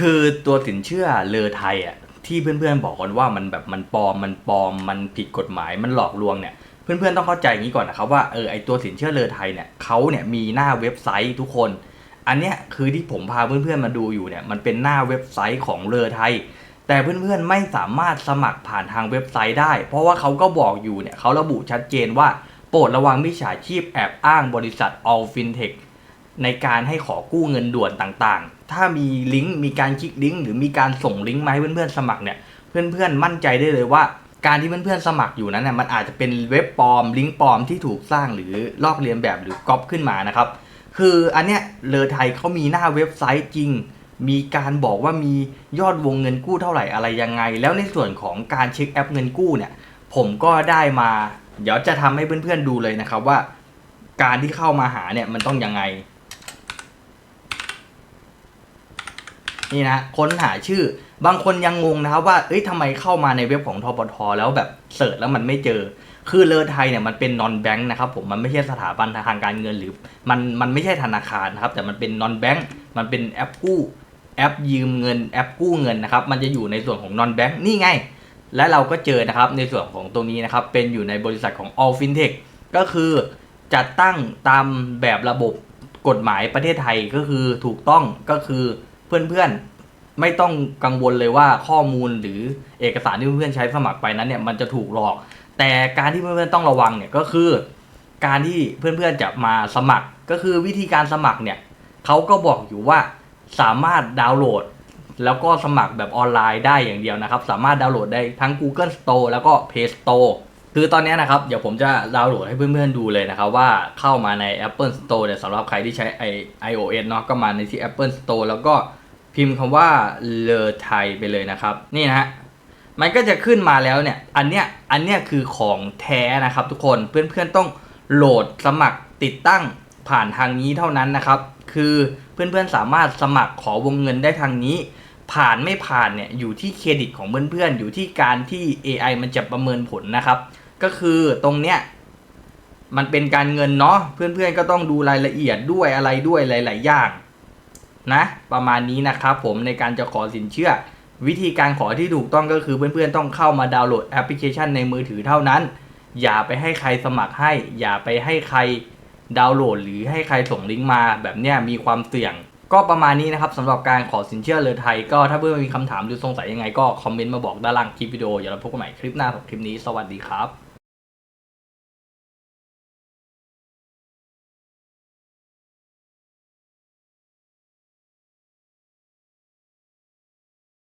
คือตัวสินเชื่อเลอไทยอะที่เพื่อนๆบอกกันว่ามันแบบมันปลอมมันปลอมมันผิดกฎหมายมันหลอกลวงเนี่ยเพื่อนๆต้องเข้าใจอย่างนี้ก่อนนะครับว่าเออไอตัวสินเชื่อเลอไทยเนี่ยเขาเนี่ยมีหน้าเว็บไซต์ทุกคน อันเนี้ยคือที่ผมพาเพื่อนๆมาดูอยู่เนี่ยมันเป็นหน้าเว็บไซต์ของเลอไทย แต่เพื่อนๆไม่สามารถสมัครผ่านทางเว็บไซต์ได้ เพราะว่าเขาก็บอกอยู่เนี่ยเขาระบุชัดเจนว่าโปรดระวังมิจฉาชีพแอบอ้างบริษัท All FinTech ในการให้ขอกู้เงินด่วนต่างๆ ถ้ามีลิงก์มีการคลิกลิงก์หรือมีการส่งลิงก์มาให้เพื่อนๆสมัครเนี่ย เพื่อนๆมั่นใจได้เลยว่า การที่เพื่อนๆสมัครอยู่นั้นเนี่ยมันอาจจะเป็นเว็บปลอมลิงก์ปลอมที่ถูกสร้างหรือลอกเลียนแบบหรือก๊อปขึ้นมานะครับ คืออันเนี้ยเลอไทยเขามีหน้าเว็บไซต์จริง มีการบอกว่ามียอดวงเงินกู้เท่าไหร่อะไรยังไง แล้วในส่วนของการเช็คแอปเงินกู้เนี่ย ผมก็ได้มา เดี๋ยวจะทำให้เพื่อนๆดูเลยนะครับว่า การที่เข้ามาหาเนี่ยมันต้องยังไง นี่นะค้นหาชื่อบางคนยังงงนะครับว่าเอ้ยทำไมเข้ามาในเว็บของทปทแล้วแบบเสิร์ชแล้วมันไม่เจอ คือเลอไทยเนี่ยมันเป็นนอนแบงค์นะครับผมมันไม่ใช่สถาบันทางการเงินหรือมันมันไม่ใช่ธนาคารนะครับแต่มันเป็นนอนแบงค์มันเป็นแอปกู้แอปยืมเงินแอปกู้เงินนะครับมันจะอยู่ในส่วนของนอนแบงค์นี่ไง และเราก็เจอนะครับในส่วนของตรงนี้นะครับเป็นอยู่ในบริษัทของ All FinTech ก็คือจัดตั้งตามแบบระบบกฎหมายประเทศไทยก็คือถูกต้องก็คือ เพื่อนๆ ไม่ต้องกังวลเลยว่าข้อมูลหรือเอกสารที่เพื่อนๆใช้สมัครไปนั้นเนี่ยมันจะถูกหลอก แต่การที่เพื่อนๆต้องระวังเนี่ยก็คือ การที่เพื่อนๆจะมาสมัคร ก็คือวิธีการสมัครเนี่ยเขาก็บอกอยู่ว่าสามารถดาวน์โหลด แล้วก็สมัครแบบออนไลน์ได้อย่างเดียวนะครับ สามารถดาวน์โหลดได้ทั้ง Google Store แล้วก็ Play Store คือตอนนี้นะครับ เดี๋ยวผมจะดาวน์โหลดให้เพื่อนๆดูเลยนะครับว่าเข้ามาใน Apple Store เนี่ยสำหรับใครที่ใช้ i- iOS เนาะก็มาในที่ Apple Store แล้วก็ พิมพ์คำว่าเลอไทยไปเลยนะครับ นี่นะฮะมันก็จะขึ้นมาแล้วเนี่ย อันเนี้ย อันเนี้ยคือของแท้นะครับทุกคน เพื่อนๆต้องโหลดสมัครติดตั้งผ่านทางนี้เท่านั้นนะครับ คือเพื่อนๆสามารถสมัครขอวงเงินได้ทางนี้ ผ่านไม่ผ่านเนี่ยอยู่ที่เครดิตของเพื่อนๆ อยู่ที่การที่ AI มันจะประเมินผลนะครับ ก็คือตรงเนี้ยมันเป็นการเงินเนาะ เพื่อนๆก็ต้องดูรายละเอียดด้วยอะไรด้วยหลาย ๆ อย่าง นะประมาณนี้นะครับผมในการจะขอสินเชื่อ วิธีการขอที่ถูกต้องก็คือเพื่อนๆต้องเข้ามาดาวน์โหลดแอปพลิเคชันในมือถือเท่านั้น อย่าไปให้ใครสมัครให้ อย่าไปให้ใครดาวน์โหลด หรือให้ใครส่งลิงก์มาแบบเนี้ยมีความเสี่ยง ก็ประมาณนี้นะครับสำหรับการขอสินเชื่อเรือไทย ก็ถ้าเพื่อนมีคำถามหรือสงสัยยังไงก็คอมเมนต์มาบอกด้านล่างคลิปวิดีโออย่าลืมพบกันใหม่คลิปหน้าสำหรับคลิปนี้สวัสดีครับ